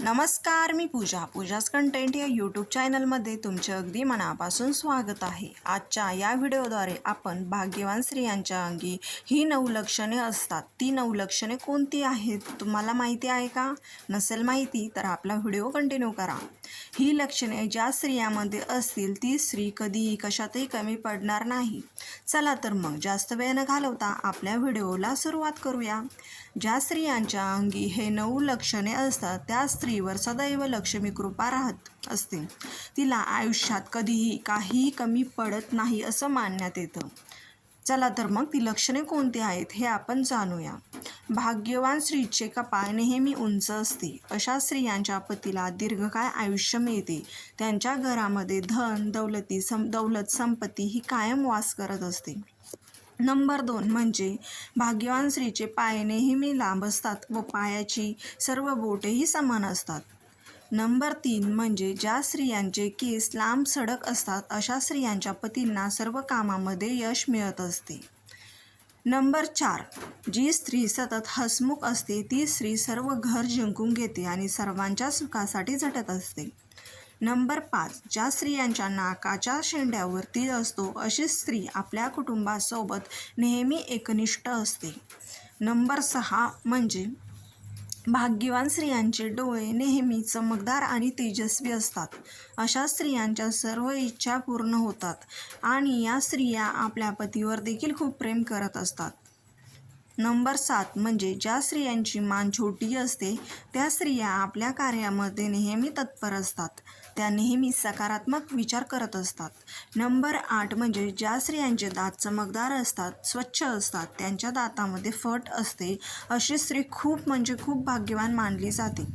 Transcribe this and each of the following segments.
नमस्कार मी पूजा. पूजाज कंटेंट या यूट्यूब चॅनलमध्ये तुमचे अगदी मनापासून स्वागत आहे. आजच्या या व्हिडिओद्वारे आपण भाग्यवान स्त्रियांच्या अंगी ही नऊ लक्षणे असतात. ती नऊ लक्षणे कोणती आहेत? तुम्हाला माहिती आहे का? नसेल माहिती तर आपला व्हिडिओ कंटिन्यू करा. ही लक्षणे ज्या स्त्रियामध्ये असतील ती स्त्री कधीही कशातही कमी पडणार नाही. चला तर मग जास्त वेळ न घालवता आपल्या व्हिडिओला सुरुवात करूया. ज्या स्त्रियांच्या अंगी हे नऊ लक्षणे असतात त्या स्त्रीवर सदैव लक्ष्मी कृपा राहत असते. तिला आयुष्यात कधीही काहीही कमी पडत नाही असं मानण्यात येतं. चला तर मग ती लक्षणे कोणती आहेत हे आपण जाणूया. भाग्यवान स्त्रीचे कपाळ नेहमी उंच असते. अशा स्त्रियांच्या पतीला दीर्घकाळ आयुष्य मिळते. त्यांच्या घरामध्ये धन दौलती सम दौलत संपत्ती ही कायम वास करत असते. नंबर दोन म्हणजे भाग्यवान स्त्रीचे पाय नेहमी लांब असतात व पायाची सर्व बोटेही समान असतात. नंबर तीन म्हणजे ज्या स्त्रियांचे केस लांब सडक असतात अशा स्त्रियांच्या पतींना सर्व कामामध्ये यश मिळत असते. नंबर चार जी स्त्री सतत हसमुख असते ती स्त्री सर्व घर जिंकून घेते आणि सर्वांच्या सुखासाठी झटत असते. नंबर पाच. ज्या स्त्रियांच्या नाकाच्या शेंड्यावर तीळ असतो अशी स्त्री आपल्या कुटुंबासोबत नेहमी एकनिष्ठ असते. नंबर सहा. म्हणजे भाग्यवान स्त्रियांचे डोळे नेहमी चमकदार आणि तेजस्वी असतात. अशा स्त्रियांच्या सर्व इच्छा पूर्ण होतात आणि या स्त्रिया आपल्या पतीवर देखील खूप प्रेम करत असतात. नंबर सात म्हणजे ज्या स्त्रियांची मान छोटी असते त्या स्त्रिया आपल्या कार्यामध्ये नेहमी तत्पर असतात. त्या नेहमी सकारात्मक विचार करत असतात. नंबर आठ म्हणजे ज्या स्त्रियांचे दात चमकदार असतात स्वच्छ असतात त्यांच्या दातामध्ये फट असते अशी स्त्री खूप म्हणजे खूप भाग्यवान मानली जाते.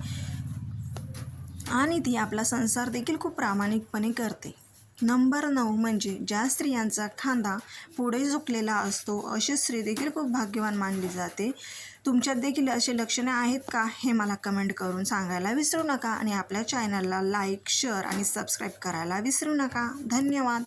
आणि ती आपला संसार देखील खूप प्रामाणिकपणे करते. नंबर नऊ म्हणजे ज्या स्त्रियांचा खांदा पुढे झुकलेला असतो अशी स्त्री देखील खूप भाग्यवान मानली जाते. तुमच्यात देखील असे लक्षणे आहेत का हे मला कमेंट करून सांगायला विसरू नका आणि आपल्या चॅनलला लाईक शेअर आणि सबस्क्राईब करायला विसरू नका. धन्यवाद.